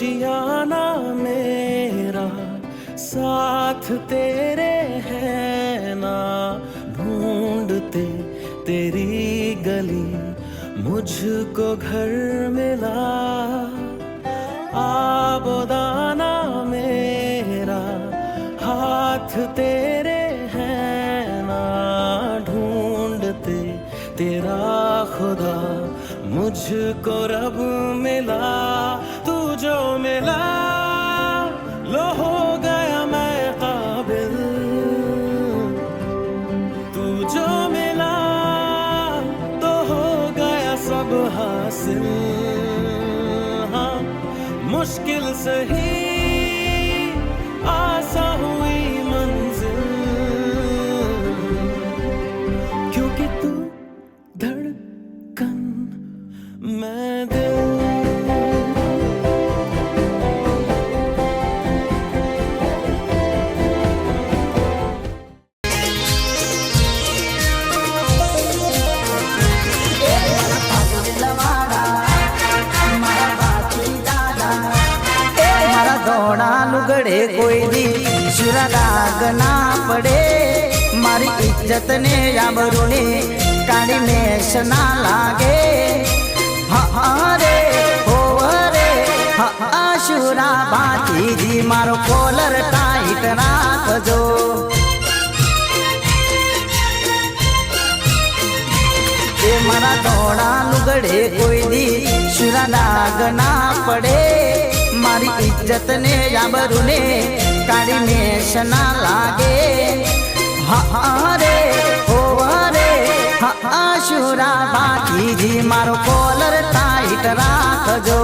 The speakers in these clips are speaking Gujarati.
आशियाना मेरा साथ तेरे है ना ढूंढते तेरी गली मुझको घर मिला आबोदाना मेरा हाथ तेरे है ना ढूंढते तेरा खुदा मुझको रब मिला हासिल हाँ मुश्किल सही લુગડે કોઈ દી સુરા દાગ ના પડે. મારી ઇજ્જત ને આબરૂ ને કાળી મેષ ના લાગે. હા રે, હો રે, હા શુરા બાતીજી મારો કોલર ટાઈટ રાખજો. એ મારા ધોળા લુગડે કોઈ દી સુરા દાગ ના પડે. મારી ઇજ્જત ને આબરૂ ને કાળી મેષ ના લાગે હા રે, હો હા શુરા બાકીજી મારો કોલર ટાઈટ રાખજો.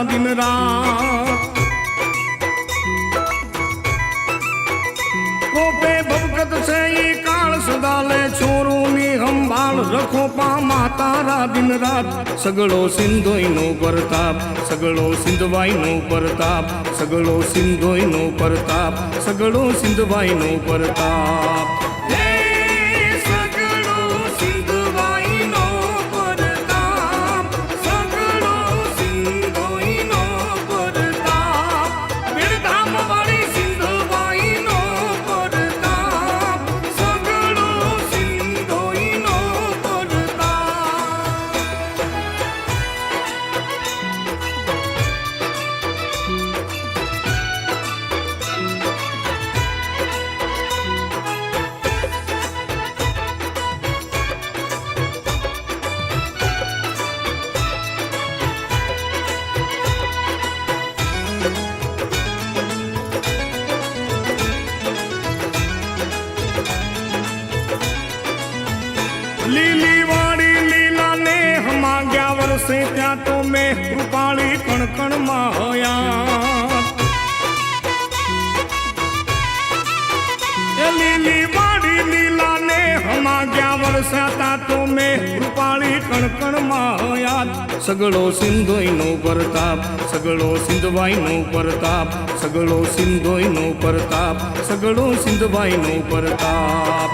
પાયાયલ ના દિન રાત કોપે ભવગત છે ઈ કાળ સદાલે છોરું ની સંભાળ રખો પા માતારા દિન રાત સગળો સિંધોઈ નો પરતાપ સગળો સિંધવાઈ નો પરતાપ સગળો સિંધોઈ નો પરતાપ વર્ષે ત્યાં તો મેં કૃપાળી કણકણમાં હયા લીલી વાડી લીલા ને ગયા વર્ષે ત્યાં તો મેં કૃપાળી કણકણમાં હયા. સગળો સિંધોઈ નો પરતાપ, સગળો સિંધવાઈ નો પરતાપ, સગળો સિંધોઈ નો પરતાપ, સગળો સિંધવાઈ નો પરતાપ.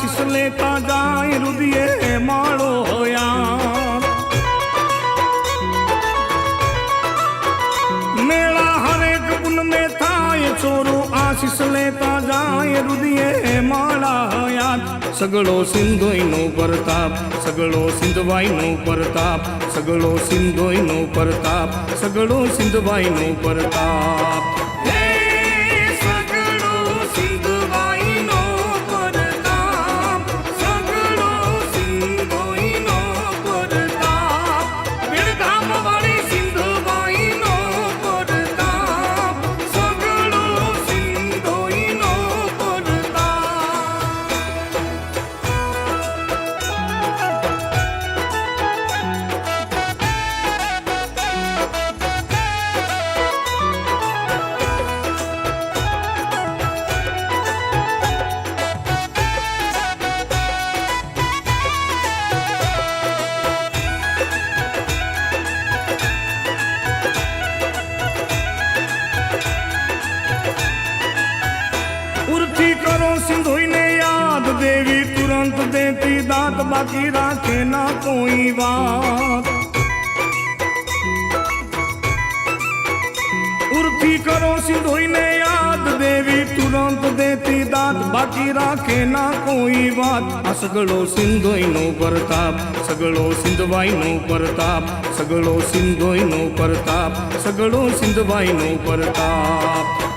આશીષ લેતા જાય રુદિયે માળો હોયા મેળા હરેક પુન में થાય છોરું આશીષ લેતા જાય રુદિયે માળા યાર સગળો સિંધોઈ નો પરતાપ, સગળો સિંધવાઈ નો પરતાપ, સગળો સિંધોઈ નો પરતાપ, સગળો સિંધવાઈ નો પરતાપ. દેવી તુરંત દેતી દાંત બાકી રાખે ના કોઈ વાત. ઉર્થી કરો સિંધોઈને યાદ, દેવી તુરંત દેતી દાંત બાકી રાખે ના કોઈ વાત. આ સગળો સિંધોઈનો પ્રતાપ, સગળો સિંધવાઈનો પ્રતાપ, સગળો સિંધોઈનો પ્રતાપ, સગળો સિંધવાઈનો પ્રતાપ.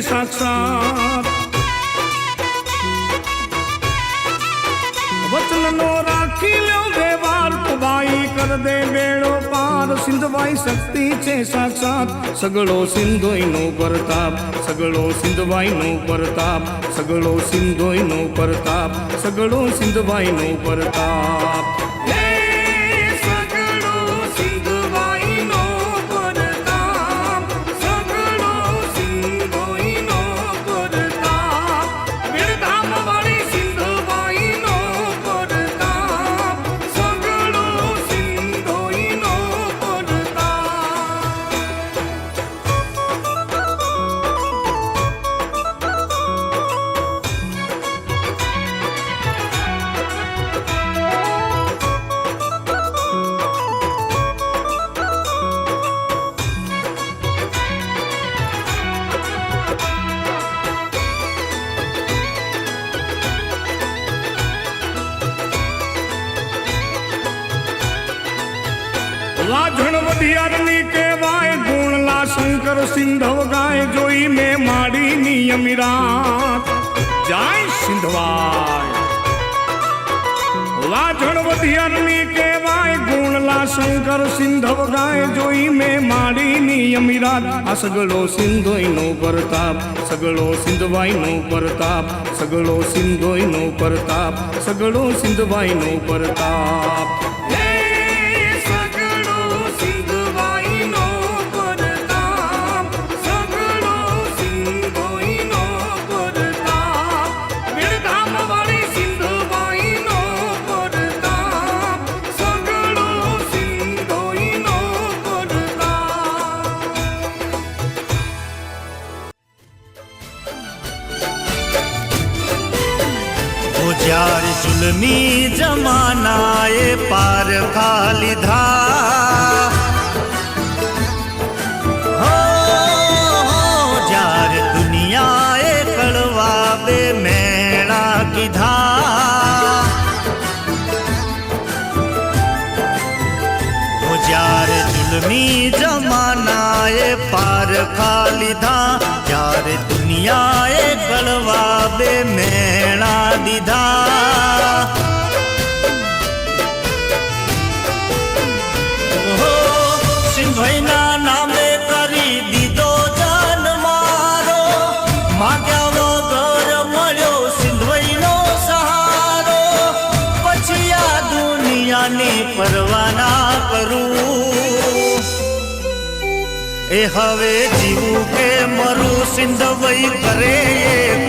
સાક્ષાત. વચનનો રાખી લો વ્યવહાર તો બાઈ કર દે બેડો પાર. સિંધવાઈ શક્તિ છે સાક્ષાત. સગળો સિંધોઈનો પ્રતાપ, સગળો સિંધવાઈનો પ્રતાપ, સગળો સિંધોઈનો પ્રતાપ, સગળો સિંધવાઈનો પ્રતાપ. માડી નિયમિરાત જાય સિંધવાય. લાજણ વઢિયારની કહેવાય, ગુણલા શંકર સિંધવ ગાય જોઈ મેં માડીની અમીરાત આ સગળો સિંધોઈનો પ્રતાપ, સગળો સિંધવાઈનો પ્રતાપ, સગળો સિંધોઈનો પ્રતાપ, સગળો સિંધવાઈનો પ્રતાપ. જુલમી જમાનાએ પાર ખા લીધા. હો, હો, જ્યારે દુનિયાએ કળવા બે મેળા કીધા. ઓ જ્યારે જુલમી જમાનાએ પાર ખા લીધા. જ્યારે દુનિયાએ કળવા બે મેળા દીધા. એ હવે જીવું કે મરું સિંધવઈ કરે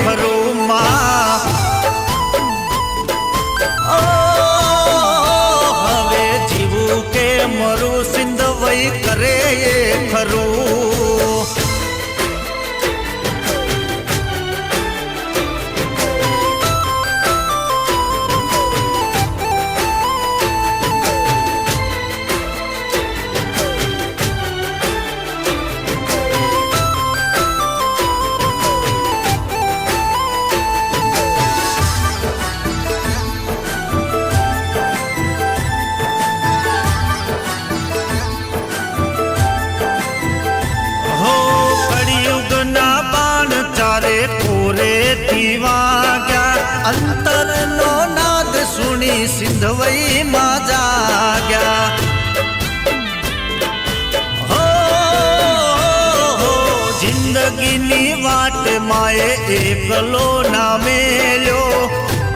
એકલો ના મેલ્યો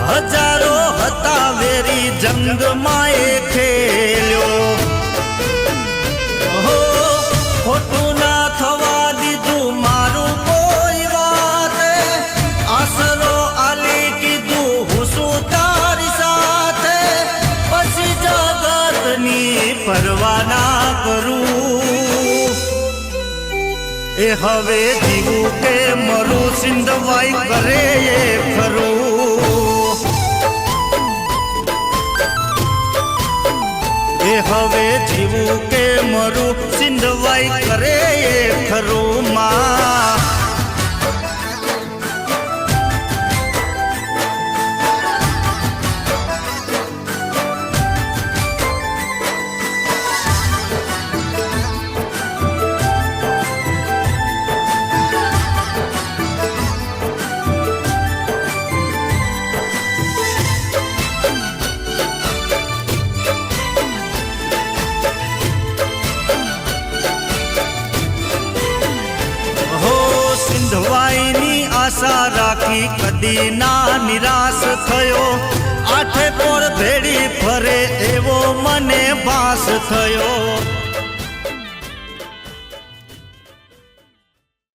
હજારો હતા વેરી જંગ હવે જીવું કે મરું, સિંધવાઈ કરે એ ખરું. એ હવે જીવું કે મરું, સિંધવાઈ કરે એ ખરું માં. કદી ના નિરાશ થયો. આઠે પોર ભેડી ફરે એવો મને ભાસ થયો.